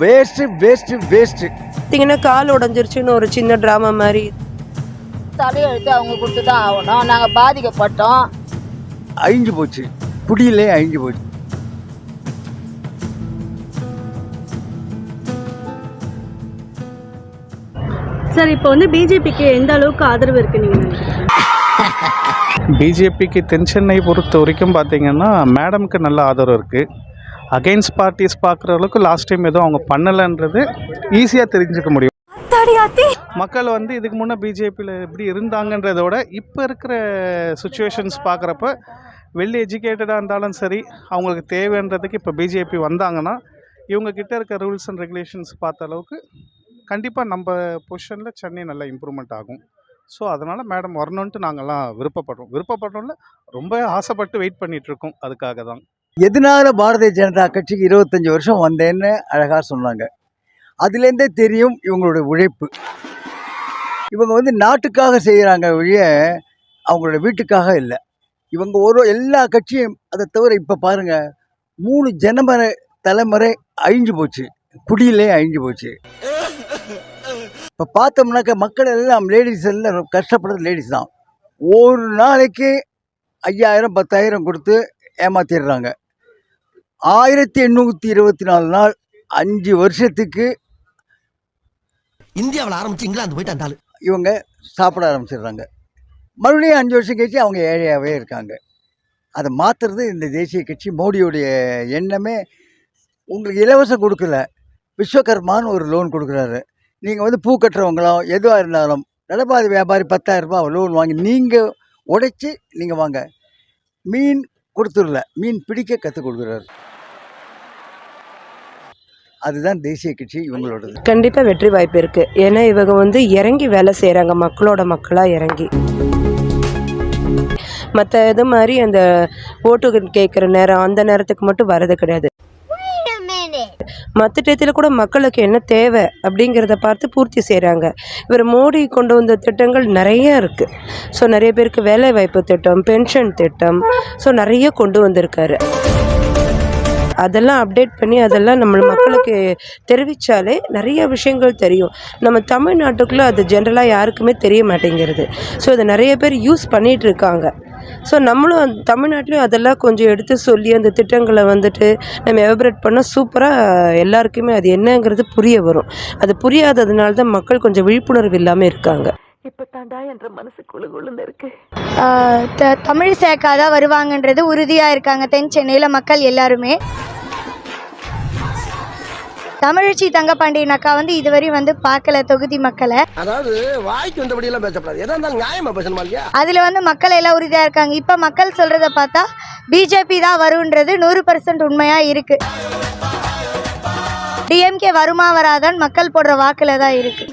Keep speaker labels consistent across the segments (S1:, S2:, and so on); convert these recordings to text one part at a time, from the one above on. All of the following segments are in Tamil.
S1: Waste waste waste.
S2: பார்த்தீங்கன்னா கால் உடஞ்சிருச்சுன்னு ஒரு சின்ன ட்ராமா மாதிரி.
S3: தலையெழுத்து அவங்க கொடுத்து தான் ஆகணும். நாங்கள் பாதிக்கப்பட்டோம்.
S1: அழிஞ்சு போச்சு. குடியிலே அழிஞ்சு போச்சு.
S4: சார் இப்போ வந்து பிஜேபிக்கு எந்த அளவுக்கு ஆதரவு இருக்கு நீங்க நினைக்கிறீங்க?
S5: பிஜேபிக்கு தென்சென்னை பொறுத்த வரைக்கும் பார்த்தீங்கன்னா மேடம்க்கு நல்ல ஆதரவு இருக்குது அகைன்ஸ்ட் பார்ட்டிஸ் பார்க்குற அளவுக்கு லாஸ்ட் டைம் எதுவும் அவங்க பண்ணலைன்றது ஈஸியாக தெரிஞ்சுக்க முடியும். மக்கள் வந்து இதுக்கு முன்னே பிஜேபியில் எப்படி இருந்தாங்கன்றத விட இப்போ இருக்கிற சுச்சுவேஷன்ஸ் பார்க்குறப்ப வெல் எஜுகேட்டடாக இருந்தாலும் சரி அவங்களுக்கு தேவைன்றதுக்கு இப்போ பிஜேபி வந்தாங்கன்னா இவங்க கிட்ட இருக்க ரூல்ஸ் அண்ட் ரெகுலேஷன்ஸ் பார்த்த அளவுக்கு கண்டிப்பாக நம்ம பொசிஷனில் சென்னை நல்லா இம்ப்ரூவ்மெண்ட் ஆகும். ஸோ அதனால் மேடம் வரணுன்ட்டு நாங்கள்லாம் விருப்பப்படுறோம். விருப்பப்படுறோம்ல ரொம்ப ஆசைப்பட்டு வெயிட் பண்ணிட்டு இருக்கோம். அதுக்காக தான்
S1: எதனால பாரதிய ஜனதா கட்சிக்கு இருபத்தஞ்சி வருஷம் வந்தேன்னு அழகாக சொன்னாங்க. அதுலேருந்தே தெரியும் இவங்களுடைய உழைப்பு. இவங்க வந்து நாட்டுக்காக செய்கிறாங்க ஒழிய அவங்களோட வீட்டுக்காக இல்லை. இவங்க ஒரு எல்லா கட்சியும் அதை தவிர இப்போ பாருங்கள் மூணு ஜனமரை தலைமுறை அழிஞ்சு போச்சு. குடியிலே அழிஞ்சு போச்சு. இப்போ பார்த்தோம்னாக்க மக்கள் எல்லாம் லேடிஸ் எல்லாம் கஷ்டப்படுறது லேடிஸ் தான். ஒரு நாளைக்கு ஐயாயிரம் பத்தாயிரம் கொடுத்து ஏமாத்திடுறாங்க. ஆயிரத்தி எண்ணூற்றி இருபத்தி நாலு நாள் அஞ்சு வருஷத்துக்கு
S6: இந்தியாவில் ஆரம்பிச்சு இங்கிலாந்து போயிட்டு அந்த ஆளு
S1: இவங்க சாப்பிட ஆரம்பிச்சிடுறாங்க. மறுபடியும் அஞ்சு வருஷம் கழிச்சு அவங்க ஏழையாகவே இருக்காங்க. அதை மாற்றுறது இந்த தேசிய கட்சி மோடியுடைய எண்ணமே உங்களுக்கு இலவசம் கொடுக்கல. விஸ்வகர்மான்னு ஒரு லோன் கொடுக்குறாரு. நீங்கள் வந்து பூ கட்டுறவங்களோ எதுவாக இருந்தாலும் நடைபாதை வியாபாரி பத்தாயிரம் ரூபாய் லோன் வாங்கி நீங்கள் உடைச்சி நீங்கள் வாங்க. மீன் கொடுத்துடல. மீன் பிடிக்க கற்றுக் கொடுக்குறாரு. அதுதான் தேசிய கட்சி இவங்களோடது.
S2: கண்டிப்பாக வெற்றி வாய்ப்பு இருக்குது ஏன்னா இவங்க வந்து இறங்கி வேலை செய்கிறாங்க மக்களோட மக்களாக இறங்கி. மற்ற இது மாதிரி அந்த ஓட்டு கேட்குற நேரம் அந்த நேரத்துக்கு மட்டும் வர்றது கிடையாது. மற்ற டயத்தில் கூட மக்களுக்கு என்ன தேவை அப்படிங்கிறத பார்த்து பூர்த்தி செய்கிறாங்க இவர் மோடி கொண்டு வந்த திட்டங்கள் நிறைய இருக்குது ஸோ நிறைய பேருக்கு வேலை வாய்ப்பு திட்டம் பென்ஷன் திட்டம் ஸோ நிறைய கொண்டு வந்திருக்காரு. அதெல்லாம் அப்டேட் பண்ணி அதெல்லாம் நம்ம மக்களுக்கு தெரிவித்தாலே நிறைய விஷயங்கள் தெரியும். நம்ம தமிழ்நாட்டுக்குள்ளே அது ஜென்ரலாக யாருக்குமே தெரிய மாட்டேங்கிறது. ஸோ அதை நிறைய பேர் யூஸ் பண்ணிகிட்டு இருக்காங்க. ஸோ நம்மளும் அந்த தமிழ்நாட்டிலையும் அதெல்லாம் கொஞ்சம் எடுத்து சொல்லி அந்த திட்டங்களை வந்துட்டு நம்ம எவபரேட் பண்ணால் சூப்பராக எல்லாருக்குமே அது என்னங்கிறது புரிய வரும். அது புரியாததுனால தான் மக்கள் கொஞ்சம் விழிப்புணர்வு இல்லாமல் இருக்காங்க. இப்போ தாண்டா என்ற மனசு குழு குழுன்னு இருக்கு.
S7: த- தமிழ் சேக்காதான் வருவாங்கன்றது உறுதியாக இருக்காங்க தென் சென்னையில் மக்கள் எல்லாருமே. தமிழச்சி தங்கப்பாண்டியன் அக்கா வந்து இதுவரையும் வந்து பார்க்கல தொகுதி மக்களை.
S6: அதாவது வாய்க்கு வந்தபடி எல்லாம் பேசப்படாது. எதா இருந்தாலும் நியாயமா பேசணுமா இல்லையா?
S7: அதில் வந்து மக்கள் எல்லாம் உறுதியாக இருக்காங்க. இப்போ மக்கள் சொல்கிறத பார்த்தா பிஜேபி தான் வருன்றது நூறு பர்சன்ட் உண்மையாக இருக்குது டிஎம்கே வருமா வராதான் மக்கள் போடுற வாக்கில் தான் இருக்குது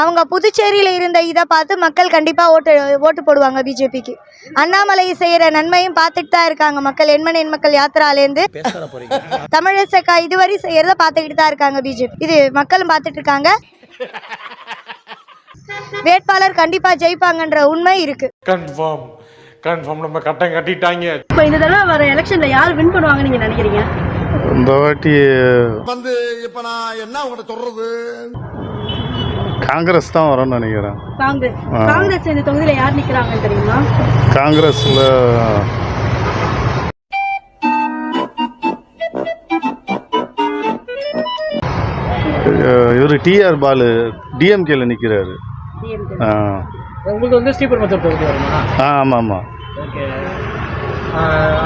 S7: அவங்க புதுச்சேரியில் இருந்த இதை பார்த்து மக்கள் கண்டிப்பாக ஓட்டு ஓட்டு போடுவாங்க பிஜேபிக்கு. அண்ணாமலை செய்கிற நன்மையும் பார்த்துட்டு தான் இருக்காங்க மக்கள். எண்மண் எண் மக்கள் யாத்திராலேருந்து தமிழசக்கா இதுவரை செய்கிறத பார்த்துக்கிட்டு தான் இருக்காங்க பிஜேபி. இது மக்களும் பார்த்துட்டு இருக்காங்க. வேட்பாளர் கண்டிப்பாக ஜெயிப்பாங்கன்ற உண்மை இருக்குது
S8: கன்ஃபார்ம். கன்ஃபார்ம். நம்ம கட்டம் கட்டிட்டாங்க.
S4: இப்போ இந்த தடவை வர எலெக்ஷன்ல யார் வின் பண்ணுவாங்க நீங்க நினைக்கிறீங்க?
S5: இந்த வாட்டி
S6: வந்து இப்ப நான் என்ன உங்கள்ட்ட சொல்றது?
S5: காங்கிரஸ் தான் வரும்னு நினைக்கிறேன்.
S4: காங்கிரஸ்.
S5: ஆ.
S4: காங்கிரஸ் இந்த தொகுதியில யார் நிக்கிறாங்கன்னு தெரியுமா?
S5: காங்கிரஸில் இவர் டிஆர் பாலு டிஎம்கேல நிற்கிறாரு ஆ.
S9: உங்களுக்கு வந்து ஸ்ரீபெரும்புத்தூர் தொகுதி வருமா?
S5: ஆ ஆமாம் ஆமாம்
S9: ஓகே.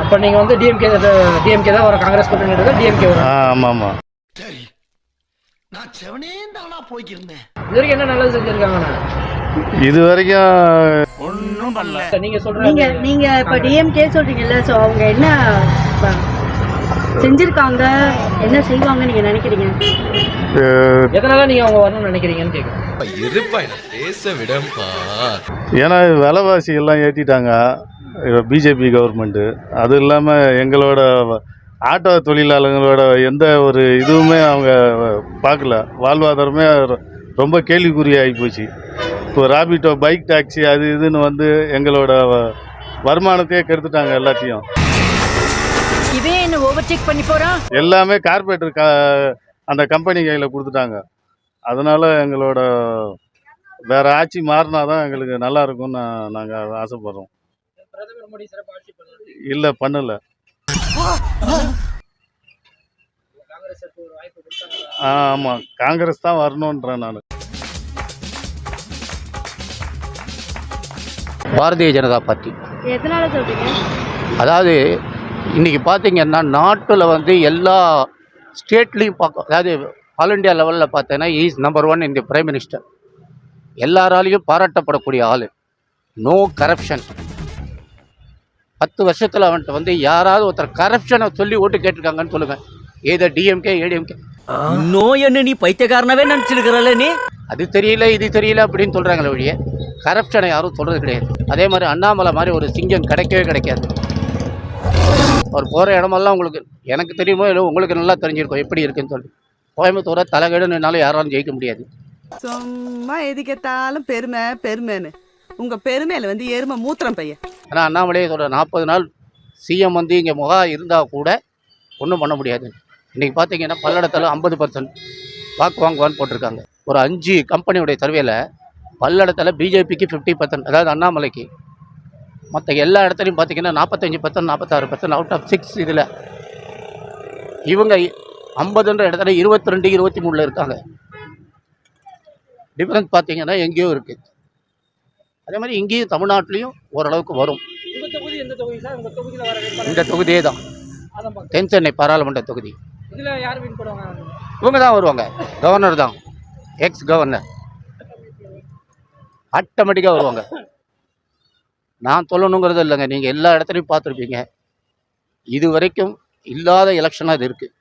S9: அப்போ நீங்கள் வந்து டிஎம்கே டிஎம்கே தான் வரும் காங்கிரஸ் கூட்டணி டிஎம்கே வரும்.
S5: ஆ ஆமாம் ஆமாம்
S6: நான் செவனே தானா போய்க்கிருந்தேன்.
S9: இது வரைக்கும் என்ன நல்லது செஞ்சுருக்காங்கண்ணா?
S5: இது வரைக்கும்
S9: நீங்கள்
S4: நீங்க
S9: சொல்கிறீங்க
S4: நீங்க இப்ப டிஎம்கே சொல்றீங்கல்ல சோ அவங்க என்ன செஞ்சிருக்காங்க? என்ன செய்வாங்க நீங்க நினைக்கிறீங்க?
S9: எதனால நீங்கள் அவங்க வரணும்னு நினைக்கிறீங்கன்னு கேட்குறேன்
S6: இருப்பா பேச விடம்பா
S5: ஏன்னா விலைவாசி எல்லாம் ஏற்றிட்டாங்க பிஜேபி கவர்மெண்ட்டு அது இல்லாமல் எங்களோட ஆட்டோ தொழிலாளர்களோட எந்த ஒரு இதுவுமே அவங்க பார்க்கல. வாழ்வாதாரமே ரொ- ரொம்ப கேள்விக்குறி ஆகிப்போச்சு இப்போ ராபிட்டோ பைக் டாக்ஸி அது இதுன்னு வந்து எங்களோட வருமானத்தையே கெடுத்துட்டாங்க எல்லாத்தையும்.
S3: இவன் என்ன ஓவர்டேக் பண்ணி போறான்
S5: எல்லாமே கார்பரேட்டர் க அந்த கம்பெனி கையில் கொடுத்துட்டாங்க. அதனால் எங்களோட வேறு ஆட்சி மாறினா தான் எங்களுக்கு நல்லா இருக்கும்னு நாங்கள் ஆசைப்படுறோம். இல்லை பண்ணலை. ஆமாம் காங்கிரஸ் தான் வரணுன்றேன் நான்.
S10: பாரதிய ஜனதா பார்ட்டி.
S4: எதனால சொல்றீங்க?
S10: அதாவது இன்றைக்கி பார்த்தீங்கன்னா நாட்டில் வந்து எல்லா ஸ்டேட்லேயும் பார்க்க அதாவது ஆல் இண்டியா லெவலில் பார்த்தீங்கன்னா இஸ் நம்பர் ஒன் இந்த பிரைம் மினிஸ்டர் எல்லாராலையும் பாராட்டப்படக்கூடிய ஆள். நோ கரப்ஷன் பத்து வருஷத்தில் அவன்கிட்ட வந்து யாராவது ஒருத்தர் கரப்ஷனை சொல்லி ஓட்டு கேட்டிருக்காங்கன்னு சொல்லுங்கள் ஏதோ டிஎம்கே ஏடிஎம்கே
S3: நோய் என்ன நீ பைத்தியக்காரனவே நினைச்சிருக்கிறல்ல நீ?
S10: அது தெரியல இது தெரியல அப்படின்னு சொல்கிறாங்களே ஒழிய கரப்ஷனை யாரும் சொல்கிறது கிடையாது. அதே மாதிரி அண்ணாமலை மாதிரி ஒரு சிங்கம் கிடைக்கவே கிடைக்காது. அவர் போகிற இடமெல்லாம் உங்களுக்கு எனக்கு தெரியுமோ இல்லை உங்களுக்கு நல்லா தெரிஞ்சிருக்கும் எப்படி இருக்குன்னு சொல்லி. கோயம்புத்தூரை தலைகீடுனாலும் யாராலும் ஜெயிக்க முடியாது.
S11: சும்மா எதுக்கெத்தாலும் பெருமை பெருமைன்னு. உங்க பெருமையில வந்து எருமை மூத்திரம் பையன்.
S10: ஆனால் அண்ணாமலையே சொல்கிற நாற்பது நாள் சிஎம் வந்து இங்கே முகா இருந்தால் கூட ஒன்றும் பண்ண முடியாது. இன்றைக்கி பார்த்தீங்கன்னா பல்லடத்தில் ஐம்பது பர்சன்ட் வாக்கு வாங்குவான்னு போட்டிருக்காங்க. ஒரு அஞ்சு கம்பெனியுடைய சர்வேல பல்லடத்தில் பிஜேபிக்கு ஃபிஃப்டி பர்சன்ட் அதாவது அண்ணாமலைக்கு. மற்ற எல்லா இடத்துலையும் பார்த்தீங்கன்னா நாற்பத்தஞ்சு பர்சன்ட் நாற்பத்தாறு பர்சன்ட் அவுட் ஆஃப் சிக்ஸ் இதில். இவங்க ஐம்பதுன்ற இடத்துல இருபத்தி ரெண்டு இருபத்தி மூணில் இருக்காங்க. டிஃப்ரென்ஸ் பார்த்தீங்கன்னா எங்கேயோ இருக்குது அதே மாதிரி இங்கேயும் தமிழ்நாட்டிலையும் ஓரளவுக்கு வரும். இந்த தொகுதியே தான். தென் சென்னை பாராளுமன்ற தொகுதி. இவங்க தான் வருவாங்க. கவர்னர் தான். எக்ஸ் கவர்னர் ஆட்டோமேட்டிக்காக வருவாங்க. நான் சொல்லணுங்கிறது இல்லைங்க. நீங்கள் எல்லா இடத்துலையும் பார்த்துருப்பீங்க. இது வரைக்கும் இல்லாத எலெக்ஷனாக இது இருக்குது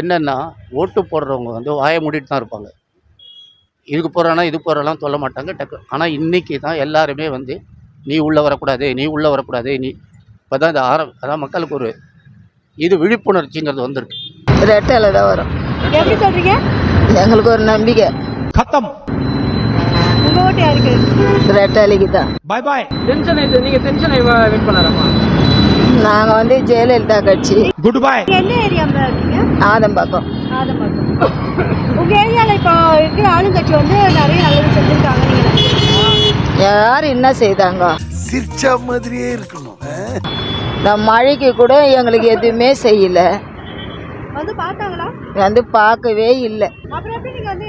S10: என்னென்னா ஓட்டு போடுறவங்க வந்து வாயை மூடிட்டு தான் இருப்பாங்க. இதுக்கு போகிறானா இது போகிறாலாம் சொல்ல மாட்டாங்க. டக்கு ஆனால் இன்றைக்கி தான் எல்லாருமே வந்து நீ உள்ளே வரக்கூடாது நீ உள்ளே வரக்கூடாது நீ இப்போ தான் இந்த ஆரம் அதான் மக்களுக்கு ஒரு இது விழிப்புணர்ச்சிங்கிறது வந்திருக்கு.
S3: ரெட்டையில தான் வரும்.
S4: எப்படி சொல்றீங்க?
S3: எங்களுக்கு ஒரு நம்பிக்கை.
S4: உங்க ஓட்டு யாருக்கு?
S3: ரெட்டையிலைக்கு தான்.
S9: டென்ஷனை நீங்கள் டென்ஷனை வின் பண்ணலாமா?
S3: நாங்கள் வந்து ஜெயலலிதா கட்சி.
S4: நீங்க எந்த ஏரியாவில் இருக்கீங்க?
S3: ஆதம்பாக்கம்.
S4: ஆதம்பாக்கம். உங்க ஏரியால இப்போ இருக்கிற ஆளுங்கட்சி வந்து நிறைய நல்லது செஞ்சிருக்காங்க?
S3: யார் என்ன செய்தாங்க?
S6: சிரிச்ச மாதிரியே இருக்கணும்.
S3: இந்த மழைக்கு கூட எங்களுக்கு எதுவுமே செய்யல.
S4: வந்து பார்த்தாங்களா?
S3: வந்து பார்க்கவே இல்லை.
S4: அப்புறம் எப்படி வந்து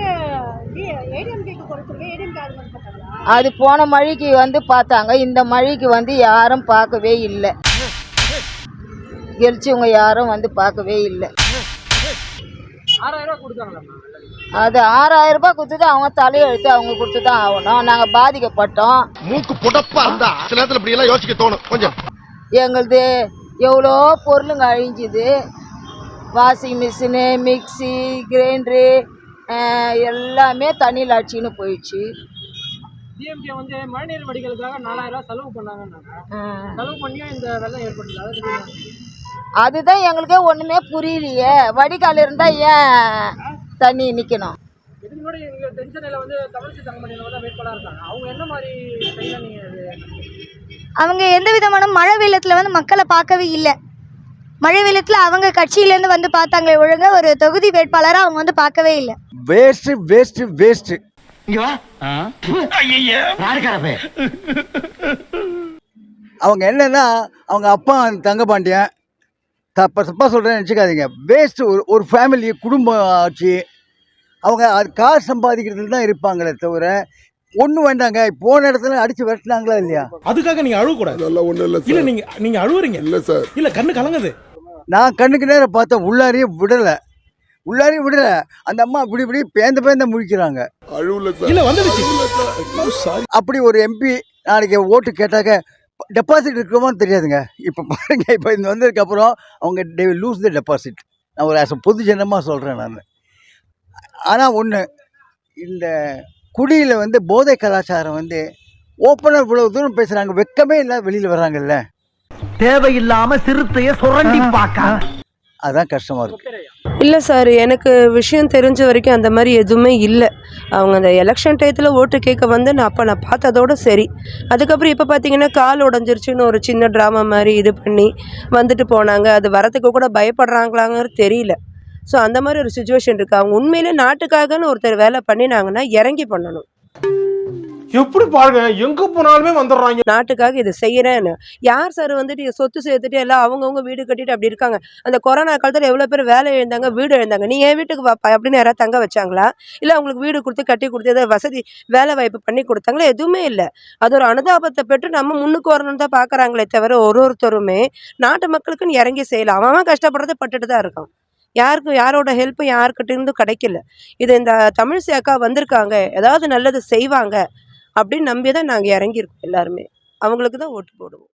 S3: அது போன மழைக்கு வந்து பார்த்தாங்க. இந்த மழைக்கு வந்து யாரும் பார்க்கவே இல்லை. கெலிச்சவங்க யாரும் வந்து பார்க்கவே இல்லை.
S9: ஆறாயிரம் ரூபா கொடுத்தாங்களாம்மா.
S3: அது ஆறாயிரம் ரூபாய் கொடுத்தது அவங்க தலையெழுத்து அவங்க கொடுத்து தான் ஆகணும். நாங்கள் பாதிக்கப்பட்டோம்.
S6: மூக்கு புடப்பா இருந்தா சில நேரத்துல இப்படி எல்லாம் யோசிக்க தோணும். கொஞ்சம்.
S3: எங்களுது எவ்வளோ பொருளுங்க அழிஞ்சுது. வாஷிங் மிஷினு மிக்சி கிரைண்டரு எல்லாமே தண்ணியில் அடிச்சின்னு போயிடுச்சு.
S9: டிஎம்கே வந்து மழைநீர் வடிகளுக்காக நாலாயிரம் ரூபா செலவு பண்ணாங்கன்னாங்க.
S3: ஆஹ்.
S9: செலவு பண்ணியும் இந்த வெள்ளம் ஏற்பட்டது அதை பத்தி என்ன? நினைக்கிறீங்க?
S3: அதுதான் எங்களுக்கே ஒன்றுமே புரியலையே. வடிகால் இருந்தால் ஏன்? தண்ணி நிற்கணும்
S9: அவங்க என்ன மாதிரி செய்யலாம் நீங்கள்
S7: அவங்க எந்த விதமான மழை வெள்ளத்தில் வந்து மக்களை பார்க்கவே இல்லை. மழை வெள்ளத்தில் அவங்க கட்சியிலேருந்து வந்து பார்த்தாங்களே ஒழுங்கா ஒரு தொகுதி வேட்பாளராக அவங்க வந்து பார்க்கவே இல்லை.
S1: வேஸ்ட்டு வேஸ்ட்டு வேஸ்ட்டு அவங்க என்னன்னா அவங்க அப்பா தங்கபாண்டியன் தப்ப தப்பாக சொல்கிறேன்னு நினச்சிக்காதீங்க. வேஸ்ட்டு ஒரு ஒரு ஃபேமிலி குடும்பம் ஆச்சு அவங்க அது காசு சம்பாதிக்கிறதுல தான் இருப்பாங்களே தவிர ஒன்றும் வேண்டாங்க போன இடத்துல அடித்து விரட்டினாங்களா இல்லையா?
S8: அதுக்காக நீங்க அழுவ கூடாது
S6: அதெல்லாம் ஒண்ணும் இல்ல
S8: இல்ல நீங்க நீங்க அழுவுறீங்க.
S6: இல்ல சார்.
S8: இல்ல கண்ணு கலங்குது.
S1: நான் கண்ணுக்கு நேரம் பார்த்தா உள்ளாரையும் விடலை. உள்ளாரையும் விடலை. அந்த அம்மா இப்படி இப்படி பேந்த பேந்த முழிக்கிறாங்க.
S8: இல்ல வந்துடுச்சு.
S1: அப்படி ஒரு எம்பி நாளைக்கு ஓட்டு கேட்டாக்க டெபாசிட் இருக்குமான்னு தெரியாதுங்க. இப்போ பாருங்க இப்போ இந்த வந்ததுக்கப்புறம் அவங்க லூஸ் த டெபாசிட் நான் ஒரு ஆஸ் பொது ஜனமாக சொல்கிறேன் நான். ஆனால் ஒன்று இந்த குடியில் வந்து போதை கலாச்சாரம் வந்து ஓப்பனாக இவ்வளோ தூரம் பேசுகிறாங்க வெக்கமே இல்லை வெளியில் வர்றாங்கல்ல.
S6: தேவையில்லாம சிறுத்தைய சுரண்டி பார்க்க
S1: அதுதான் கஷ்டமாக இருக்குது
S2: இல்லை சார் எனக்கு விஷயம் தெரிஞ்ச வரைக்கும் அந்த மாதிரி எதுவுமே இல்லை. அவங்க அந்த எலெக்ஷன் டயத்தில் ஓட்டு கேட்க வந்து நான் அப்போ நான் பார்த்ததோட சரி. அதுக்கப்புறம் இப்போ பார்த்தீங்கன்னா கால் உடஞ்சிருச்சுன்னு ஒரு சின்ன ட்ராமா மாதிரி இது பண்ணி வந்துட்டு போனாங்க. அது வரத்துக்கு கூட பயப்படுறாங்களாங்கிறது தெரியல. ஸோ அந்த மாதிரி ஒரு சுச்சுவேஷன் இருக்குது அவங்க உண்மையிலே நாட்டுக்காகன்னு ஒருத்தர் வேலை பண்ணினாங்கன்னா இறங்கி பண்ணணும்.
S8: எப்படி பாருங்க எங்க போனாலுமே வந்துடுறாங்க.
S2: நாட்டுக்காக இதை செய்கிறேன்னு யார் சார் வந்துட்டு சொத்து சேர்த்துட்டு எல்லாம் அவங்கவுங்க வீடு கட்டிட்டு அப்படி இருக்காங்க? அந்த கொரோனா காலத்தில் எவ்வளோ பேர் வேலை இழந்தாங்க வீடு இழந்தாங்க? நீ என் வீட்டுக்கு வாப்பா அப்படின்னு யாராவது தங்க வச்சாங்களா? இல்லை அவங்களுக்கு வீடு கொடுத்து கட்டி கொடுத்து ஏதாவது வசதி வேலை வாய்ப்பு பண்ணி கொடுத்தாங்களா? எதுவுமே இல்லை. அது ஒரு அனுதாபத்தை பெற்று நம்ம முன்னுக்கு வரணும்னு தான் பார்க்குறாங்களே தவிர ஒரு ஒருத்தருமே நாட்டு மக்களுக்குன்னு இறங்கி செய்யலாம் அவன் அவன் கஷ்டப்படுறதை பட்டுட்டு தான் இருக்கான். யாருக்கும் யாரோட ஹெல்ப்பும் யாருக்கிட்ட இருந்தும் கிடைக்கல. இது இந்த தமிழிசை அக்கா வந்திருக்காங்க ஏதாவது நல்லது செய்வாங்க அப்படின்னு நம்பி தான் நாங்கள் இறங்கியிருக்கோம் எல்லாருமே. அவங்களுக்கு தான் ஓட்டு போடுவோம்.